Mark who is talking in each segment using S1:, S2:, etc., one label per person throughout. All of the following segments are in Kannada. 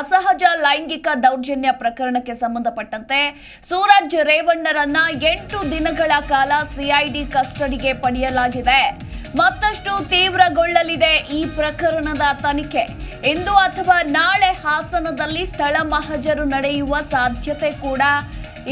S1: ಅಸಹಜ ಲೈಂಗಿಕ ದೌರ್ಜನ್ಯ ಪ್ರಕರಣಕ್ಕೆ ಸಂಬಂಧಪಟ್ಟಂತೆ ಸೂರಜ್ ರೇವಣ್ಣರನ್ನ ಎಂಟು ದಿನಗಳ ಕಾಲ ಸಿಐಡಿ ಕಸ್ಟಡಿಗೆ ಪಡೆಯಲಾಗಿದೆ. ಮತ್ತಷ್ಟು ತೀವ್ರಗೊಳ್ಳಲಿದೆ ಈ ಪ್ರಕರಣದ ತನಿಖೆ. ಇಂದು ಅಥವಾ ನಾಳೆ ಹಾಸನದಲ್ಲಿ ಸ್ಥಳ ಮಹಜರು ನಡೆಯುವ ಸಾಧ್ಯತೆ ಕೂಡ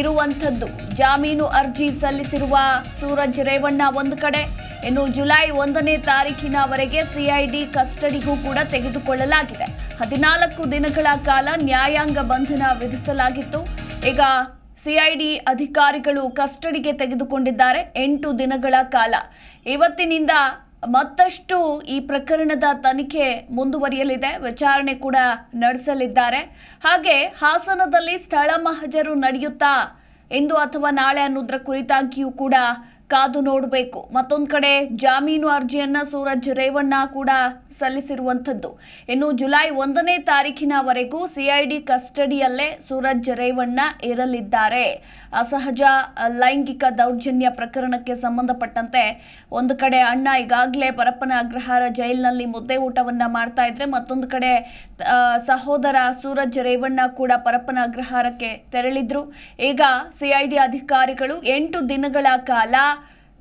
S1: ಇರುವಂಥದ್ದು. ಜಾಮೀನು ಅರ್ಜಿ ಸಲ್ಲಿಸಿರುವ ಸೂರಜ್ ರೇವಣ್ಣ ಒಂದು ಕಡೆ. ಇನ್ನು ಜುಲೈ ಒಂದನೇ ತಾರೀಕಿನವರೆಗೆ ಸಿಐಡಿ ಕಸ್ಟಡಿಗೂ ಕೂಡ ತೆಗೆದುಕೊಳ್ಳಲಾಗಿದೆ. ಹದಿನಾಲ್ಕು ದಿನಗಳ ಕಾಲ ನ್ಯಾಯಾಂಗ ಬಂಧನ ವಿಧಿಸಲಾಗಿತ್ತು. ಈಗ ಸಿಐಡಿ ಅಧಿಕಾರಿಗಳು ಕಸ್ಟಡಿಗೆ ತೆಗೆದುಕೊಂಡಿದ್ದಾರೆ. ಎಂಟು ದಿನಗಳ ಕಾಲ. ಇವತ್ತಿನಿಂದ ಮತ್ತಷ್ಟು ಈ ಪ್ರಕರಣದ ತನಿಖೆ ಮುಂದುವರಿಯಲಿದೆ. ವಿಚಾರಣೆ ಕೂಡ ನಡೆಸಲಿದ್ದಾರೆ. ಹಾಗೆ ಹಾಸನದಲ್ಲಿ ಸ್ಥಳ ಮಹಜರು ನಡೆಯುತ್ತಾ ಇಂದು ಅಥವಾ ನಾಳೆ ಅನ್ನೋದ್ರ ಕುರಿತಾಗಿಯೂ ಕೂಡ ಕಾದು ನೋಡಬೇಕು. ಮತ್ತೊಂದು ಕಡೆ ಜಾಮೀನು ಅರ್ಜಿಯನ್ನ ಸೂರಜ್ ರೇವಣ್ಣ ಕೂಡ ಸಲ್ಲಿಸಿರುವಂಥದ್ದು. ಇನ್ನು ಜುಲೈ ಒಂದನೇ ತಾರೀಕಿನವರೆಗೂ ಸಿಐಡಿ ಕಸ್ಟಡಿಯಲ್ಲೇ ಸೂರಜ್ ರೇವಣ್ಣ ಇರಲಿದ್ದಾರೆ. ಅಸಹಜ ಲೈಂಗಿಕ ದೌರ್ಜನ್ಯ ಪ್ರಕರಣಕ್ಕೆ ಸಂಬಂಧಪಟ್ಟಂತೆ ಒಂದು ಕಡೆ ಅಣ್ಣ ಈಗಾಗಲೇ ಪರಪ್ಪನ ಅಗ್ರಹಾರ ಜೈಲಿನಲ್ಲಿ ಮುದ್ದೆ ಊಟವನ್ನ ಮಾಡ್ತಾ ಇದ್ರೆ ಮತ್ತೊಂದು ಕಡೆ ಸಹೋದರ ಸೂರಜ್ ರೇವಣ್ಣ ಕೂಡ ಪರಪ್ಪನ ಅಗ್ರಹಾರಕ್ಕೆ ತೆರಳಿದ್ರು. ಈಗ ಸಿಐಡಿ ಅಧಿಕಾರಿಗಳು ಎಂಟು ದಿನಗಳ ಕಾಲ